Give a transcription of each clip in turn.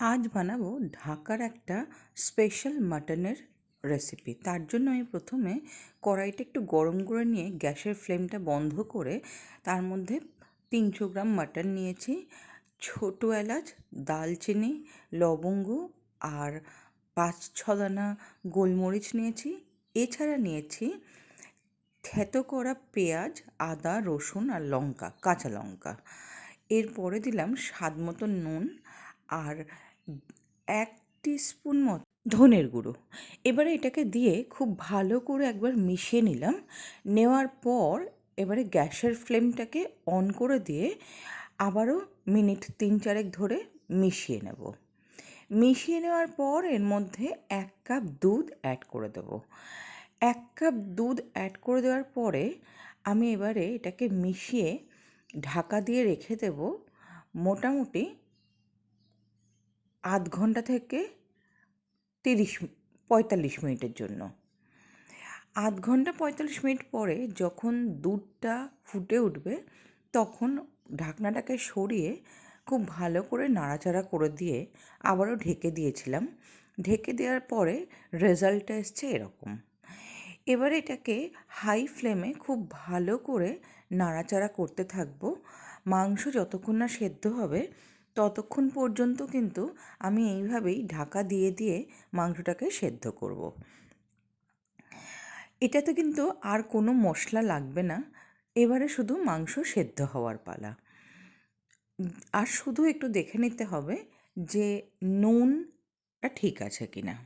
আজ বানাবো ঢাকার একটা স্পেশাল মাটনের রেসিপি তার জন্য আমি প্রথমে কড়াইটা একটু গরম করে নিয়ে গ্যাসের ফ্লেমটা বন্ধ করে তার মধ্যে তিনশো গ্রাম মাটন নিয়েছি, ছোটো এলাচ, দালচিনি, লবঙ্গ আর পাঁচ ছদানা গোলমরিচ নিয়েছি। এছাড়া নিয়েছি থেতো করা পেঁয়াজ, আদা, রসুন আর লঙ্কা, কাঁচা লঙ্কা। এরপরে দিলাম স্বাদ মতো নুন আর এক স্পুন মতো ধনের গুঁড়ো। এবারে এটাকে দিয়ে খুব ভালো করে একবার মিশিয়ে নিলাম। নেওয়ার পর এবারে গ্যাসের ফ্লেমটাকে অন করে দিয়ে আবারও মিনিট তিন চারেক ধরে মিশিয়ে নেব। মিশিয়ে নেওয়ার পর এর মধ্যে এক কাপ দুধ অ্যাড করে দেবো। এক কাপ দুধ অ্যাড করে দেওয়ার পরে আমি এবারে এটাকে মিশিয়ে ঢাকা দিয়ে রেখে দেব। মোটামুটি আধ ঘণ্টা থেকে তিরিশ, পঁয়তাল্লিশ মিনিটের জন্য। আধ ঘণ্টা, পঁয়তাল্লিশ মিনিট পরে যখন দুধটা ফুটে উঠবে, তখন ঢাকনাটাকে সরিয়ে খুব ভালো করে নাড়াচাড়া করে দিয়ে আবারও ঢেকে দিয়েছিলাম। ঢেকে দেওয়ার পরে রেজাল্টটা এসছে এরকম। এবার এটাকে হাই ফ্লেমে খুব ভালো করে নাড়াচাড়া করতে থাকব। মাংস যতক্ষণ না সেদ্ধ হবে ততক্ষণ পর্যন্ত কিন্তু আমি এইভাবেই ঢাকা দিয়ে দিয়ে মাংসটাকে সেদ্ধ করব। এটাতে কিন্তু আর কোনো মশলা লাগবে না। এবারে শুধু মাংস সেদ্ধ হওয়ার পালা। আর শুধু একটু দেখে নিতে হবে যে নুনটা ঠিক আছে কি না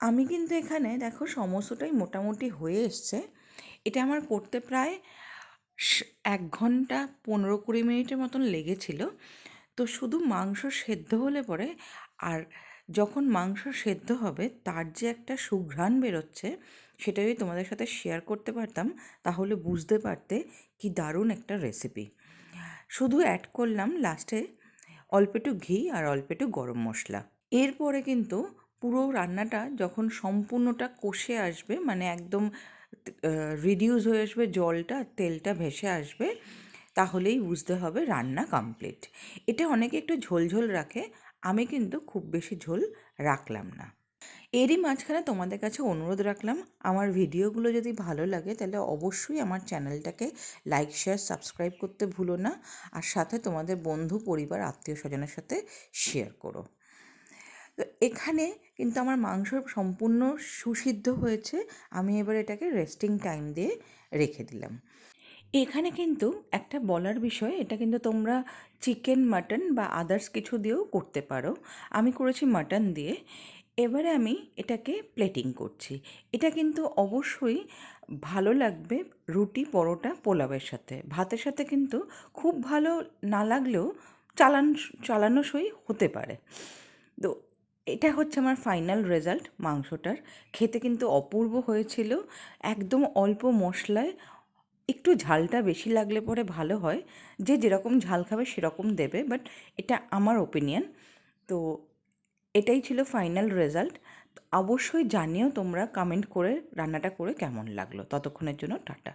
আমি কিন্তু এখানে দেখো সমস্তটাই মোটামুটি হয়ে এসছে। এটা আমার করতে প্রায় এক ঘণ্টা পনেরো কুড়ি মিনিটের মতন লেগেছিল। তো শুধু মাংস সেদ্ধ হলে পরে আর যখন মাংস সেদ্ধ হবে, তার যে একটা সুঘ্রাণ বেরোচ্ছে, সেটা যদি তোমাদের সাথে শেয়ার করতে পারতাম, তাহলে বুঝতে পারতে কি দারুণ একটা রেসিপি শুধু অ্যাড করলাম লাস্টে অল্প একটু ঘি আর অল্প একটু গরম মশলা। এরপরে কিন্তু পুরো রান্নাটা যখন সম্পূর্ণটা কষে আসবে মানে একদম রিডিউস হয়ে আসবে, জলটা, তেলটা ভেসে আসবে তাহলেই বুঝতে হবে রান্না কমপ্লিট এটা অনেকে একটু ঝোলঝোল রাখে, আমি কিন্তু খুব বেশি ঝোল রাখলাম না। এরই মাঝখানে তোমাদের কাছে অনুরোধ রাখলাম, আমার ভিডিওগুলো যদি ভালো লাগে তাহলে অবশ্যই আমার চ্যানেলটাকে লাইক শেয়ার সাবস্ক্রাইব করতে ভুলো না, আর সাথে তোমাদের বন্ধু, পরিবার, আত্মীয় স্বজনের সাথে শেয়ার করো। তো এখানে কিন্তু আমার মাংস সম্পূর্ণ সুসিদ্ধ হয়েছে, আমি এবার এটাকে রেস্টিং টাইম দিয়ে রেখে দিলাম। এখানে কিন্তু একটা বলার বিষয়, এটা কিন্তু তোমরা চিকেন, মাটন বা আদার্স কিছু দিয়েও করতে পারো। আমি করেছি মাটন দিয়ে। এবারে আমি এটাকে প্লেটিং করছি। এটা কিন্তু অবশ্যই ভালো লাগবে রুটি, পরোটা, পোলাওয়ের সাথে। ভাতের সাথে কিন্তু খুব ভালো না লাগলেও চালান চালানো সই হতে পারে। তো এটা হচ্ছে আমার ফাইনাল রেজাল্ট মাংসটার। খেতে কিন্তু অপূর্ব হয়েছিল। একদম অল্প মশলায় একটু ঝালটা বেশি লাগলে পরে ভালো হয়। যে যেরকম ঝাল খাবে সেরকম দেবে বাট এটা আমার ওপিনিয়ন তো এটাই ছিল ফাইনাল রেজাল্ট অবশ্যই জানিও তোমরা কমেন্ট করে রান্নাটা করে কেমন লাগল। ততক্ষণের জন্য টাটা।